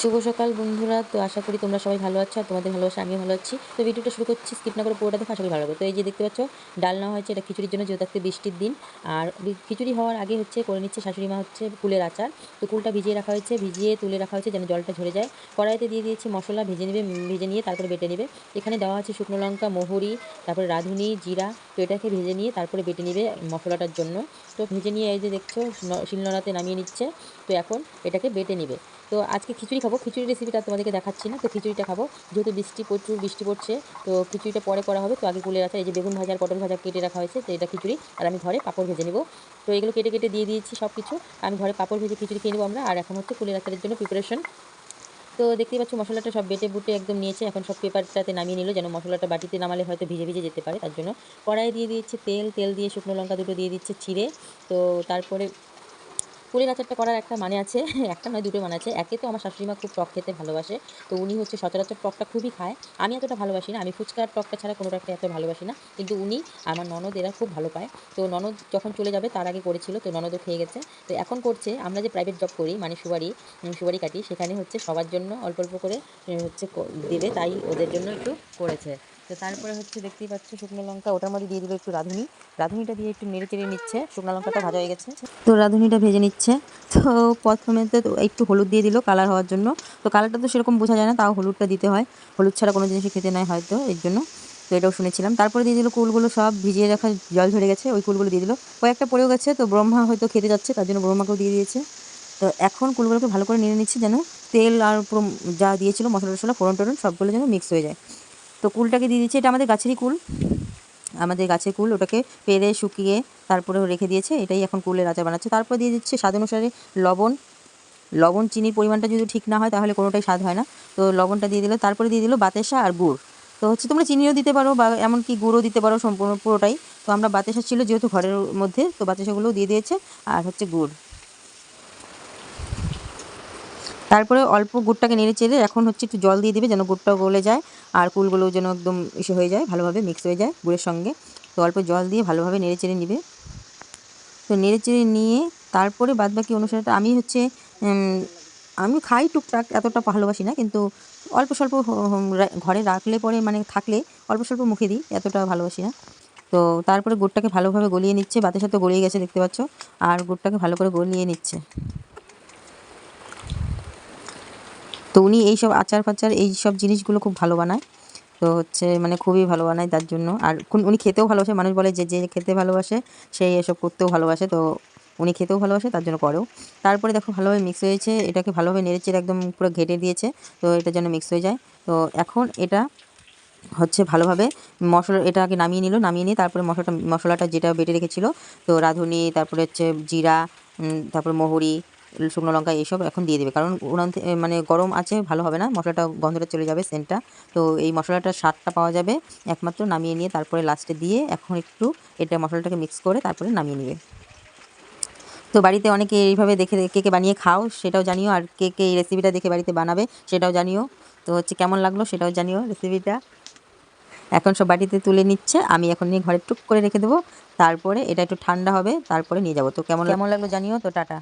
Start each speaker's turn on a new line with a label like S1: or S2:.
S1: শুভ সকাল বন্ধুরা। তো আশা করি তোমরা সবাই ভালো আছো আর তোমাদের ভালোবাসা আমিও ভালো আছি। তো ভিডিওটা শুরু করছি স্কিপ না করে পুরোটা দেখো আশা করি ভালো লাগবে। তো এই যে দেখতে পাচ্ছ, ডাল নেওয়া হয়েছে, এটা খিচুড়ির জন্য যেহেতু আজকে বৃষ্টির দিন। আর খিচুড়ি হওয়ার আগে হচ্ছে করে নিচ্ছে শাশুড়ি মা হচ্ছে কুলের আচার। তো কুলটা ভিজিয়ে রাখা হয়েছে, ভিজিয়ে তুলে রাখা হয়েছে যেন জলটা ঝরে যায়। কড়াইতে দিয়ে দিয়েছি মশলা, ভেজে নেবে ভেজে নিয়ে তারপরে বেটে নেবে। এখানে দেওয়া আছে শুকনো লঙ্কা, মহুরি, তারপরে রাঁধুনি, জিরা। তো এটাকে ভেজে নিয়ে তারপরে বেটে নেবে মশলাটার জন্য। তো ভেজে নিয়ে এই যে দেখছ শিলনোড়াতে নামিয়ে নিচ্ছে। তো এখন এটাকে বেটে নেবে। তো আজকে খিচুড়ি খাব। খিচুড়ি রেসিপিটা তোমাদেরকে দেখাচ্ছি না। তো খিচুড়িটা খাব। যেহেতু বৃষ্টি প্রচুর, বৃষ্টি পড়ছে, তো খিচুড়িটা পরে করা হবে। তো আগে কুলে রাখা, এই যে বেগুন ভাজা পটল ভাজা কেটে রাখা হয়েছে, তো এটা খিচুড়ি। আর আমি ঘরে পাঁপড় ভেজে নেব। তো এগুলো কেটে কেটে দিয়ে দিয়েছি সব কিছু আমি ঘরে পাঁপড় ভেজে খিচুড়ি খেয়ে নেব আমরা। আর এখন হচ্ছে কুলে রাখার জন্য প্রিপারেশন তো দেখতেই পাচ্ছ, মশলাটা সব বেটে বুটে একদম নিয়েছে। এখন সব পেপারটাতে নামিয়ে নিল, যেন মশলাটা বাটিতে নামালে হয়তো ভিজে ভিজে যেতে পারে, তার জন্য। কড়াই দিয়ে দিয়েছে তেল। তেল দিয়ে শুকনো লঙ্কা দুটো দিয়ে দিচ্ছে চিড়ে তো তারপরে পুরের আচারটা করার একটা মানে আছে, একটা নয়, দুটো মানে আছে। একে তো আমার শাশুড়ি মা খুব টক খেতে ভালোবাসে, তো উনি হচ্ছে সচরাচর টকটা খুবই খায়। আমি এতটা ভালোবাসি না, আমি ফুচকার টকটা ছাড়া কোনো কোনোটাকে এত ভালোবাসি না, কিন্তু উনি আমার ননদ, এরা খুব ভালো পায়। তো ননদ যখন চলে যাবে, তার আগে করেছিল, তো ননদও খেয়ে গেছে। তো এখন করছে, আমরা যে প্রাইভেট জব করি মানে সুবারি সুবারি কাটি, সেখানে হচ্ছে সবার জন্য অল্প অল্প করে হচ্ছে দেবে, তাই ওদের জন্য একটু করেছে। তো তারপরে হচ্ছে দেখতেই পাচ্ছ শুকনো লঙ্কা, ওটার মধ্যে দিয়ে দিল একটু রাঁধুনি। রাঁধুনিটা দিয়ে একটু নেড়ে চেড়ে নিচ্ছে, শুকনো লঙ্কাটা ভাজা হয়ে গেছে। তো রাঁধুনিটা ভেজে নিচ্ছে। তো প্রথমে তো একটু হলুদ দিয়ে দিল কালার হওয়ার জন্য। তো কালারটা তো সেরকম বোঝা যায় না, তাও হলুদটা দিতে হয়। হলুদ ছাড়া কোনো জিনিসই খেতে নেয় হয়তো এর জন্য। তো এটাও শুনেছিলাম। তারপরে দিয়ে দিল কুলগুলো সব ভিজিয়ে রাখা জল ঝরে গেছে, ওই কুলগুলো দিয়ে দিল। কয়েকটা পড়েও গেছে, তো ব্রহ্মা হয়তো খেতে যাচ্ছে, তার জন্য ব্রহ্মাকেও দিয়ে দিয়েছে। তো এখন কুলগুলোকে ভালো করে নিয়ে নিচ্ছে যেন তেল আর যা দিয়েছিল, মশলা টশলা, ফোড়ন টোড়ন, সবগুলো যেন মিক্স হয়ে যায়। তো কুলটাকে দিয়ে দিচ্ছে এটা আমাদের গাছেরই কুল। আমাদের গাছের কুল ওটাকে পেরে শুকিয়ে তারপরে রেখে দিয়েছে, এটাই এখন কুলের আচার বানাচ্ছে। তারপর দিয়ে দিচ্ছে স্বাদ অনুসারে লবণ। লবণ, চিনির পরিমাণটা যদি ঠিক না হয় তাহলে কোনোটাই স্বাদ হয় না। তো লবণটা দিয়ে দিল, তারপরে দিয়ে দিল বাতাসা আর গুড়। তো হচ্ছে তোমরা চিনিও দিতে পারো বা এমনকি গুঁড়ও দিতে পারো সম্পূর্ণ পুরোটাই। তো আমরা বাতাসা ছিল যেহেতু ঘরের মধ্যে, তো বাতাসাগুলোও দিয়ে দিয়েছে, আর হচ্ছে গুড়। তারপরে অল্প গুড়টাকে নেড়ে চেড়ে এখন হচ্ছে একটু জল দিয়ে দিবে যেন গুড়টাও গলে যায় আর কুলগুলো যেন একদম ইসে হয়ে যায়, ভালোভাবে মিক্স হয়ে যায় গুড়ের সঙ্গে। তো অল্প জল দিয়ে ভালোভাবে নেড়ে চেড়ে নিবে। তো নেড়ে চেড়ে নিয়ে তারপরে বাদবাকি অনুসারটা আমি হচ্ছে আমি খাই টুকটাক, এতটা ভালোবাসি না, কিন্তু অল্প স্বল্প ঘরে রাখলে পরে মানে থাকলে অল্প স্বল্প মুখে দিই, এতটা ভালোবাসি না। তো তারপরে গুড়টাকে ভালোভাবে গলিয়ে নিচ্ছে, বাতের সাথে গলিয়ে গেছে, দেখতে পাচ্ছ। আর গুড়টাকে ভালো করে গলিয়ে নিচ্ছে। তো উনি এইসব আচার ফাচার এই সব জিনিসগুলো খুব ভালো বানায়। তো হচ্ছে মানে খুবই ভালো বানায় তার জন্য। আর উনি খেতেও ভালোবাসে, মানুষ বলে যে যে খেতে ভালোবাসে সেই এসব করতেও ভালোবাসে। তো উনি খেতেও ভালোবাসে, তার জন্য করেও। তারপরে দেখো ভালোভাবে মিক্স হয়েছে, এটাকে ভালোভাবে নেড়েচেড়ে একদম পুরো ঘেটে দিয়েছে, তো এটা যেন মিক্স হয়ে যায়। তো এখন এটা হচ্ছে ভালোভাবে মশলা এটা আগে নামিয়ে নিল, নামিয়ে নিয়ে তারপরে মশলাটা মশলাটা যেটা বেটে রেখেছিল, তো রাঁধুনি, তারপরে হচ্ছে জিরা তারপরে মহুরি শুকনো লঙ্কা এইসব এখন দিয়ে দেবে। কারণ উনান মানে গরম আছে, ভালো হবে না, মশলাটা গন্ধটা চলে যাবে সেন্টটা তো এই মশলাটার স্বাদটা পাওয়া যাবে একমাত্র নামিয়ে নিয়ে তারপরে লাস্টে দিয়ে এখন একটু এটা মশলাটাকে মিক্স করে তারপরে নামিয়ে নেবে। তো বাড়িতে অনেকে এইভাবে দেখে, কে কে বানিয়ে খাও সেটাও জানিও, আর কে কে এই রেসিপিটা দেখে বাড়িতে বানাবে সেটাও জানিও। তো হচ্ছে কেমন লাগল সেটাও জানিও রেসিপিটা এখন সব বাটিতে তুলে নিচ্ছে, আমি এখন নিয়ে ঘরে টুক করে রেখে দেবো। তারপরে এটা একটু ঠান্ডা হবে, তারপরে নিয়ে যাব। তো কেমন কেমন লাগল জানিও তো, টাটা।